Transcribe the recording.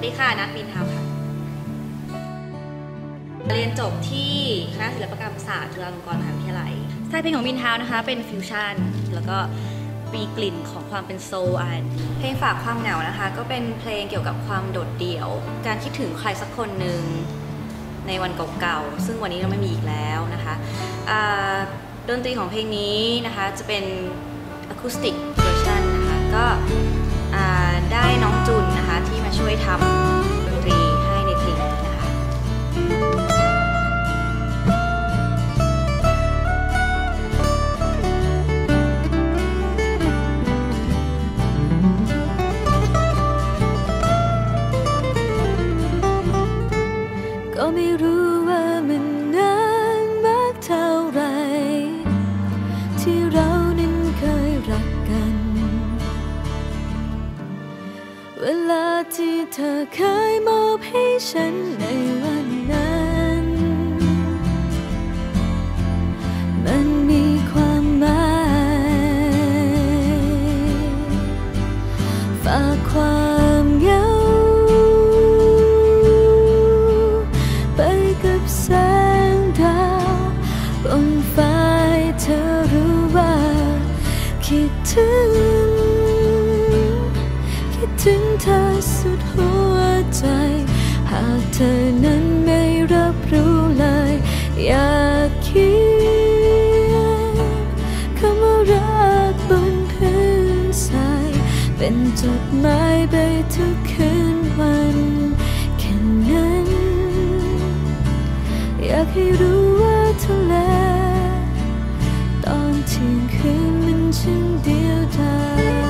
วัสดีค่ะนัทวินทาวค่ะ เรียนจบที่คณะศิลปกรรมศาสตร์จุฬาลงกรณ์มหาวิทยาลัยสไตล์เพลงของวินทาวนะคะ เป็นฟิวชั่น แล้วก็มีกลิ่นของความเป็นโซลอันเพลงฝากความเหงานะคะ ก็เป็นเพลงเกี่ยวกับความโดดเดี่ยว การคิดถึงใครสักคนหนึ่งในวันเก่าๆ ซึ่งวันนี้เราไม่มีอีกแล้วนะคะดนตรีของเพลงนี้นะคะจะเป็นอะคูสติกเวอร์ชันนะคะ ก็ได้น้องจุนนะคะที่มาช่วยทำ ก็ไม่รู้ว่ามันนานมากเท่าไร ที่เรานั้นเคยรักกัน เวลาที่เธอเคยมอบให้ฉัน คิดถึง คิดถึงเธอสุดหัวใจ หากเธอนั้นไม่รับรู้เลย อยากเขียนคำว่ารักบนพื้นทรายเป็นจดหมายไปทุกคืนวันแค่นั้น อยากให้รู้ว่าเลตอนเที่ 天，却面คืน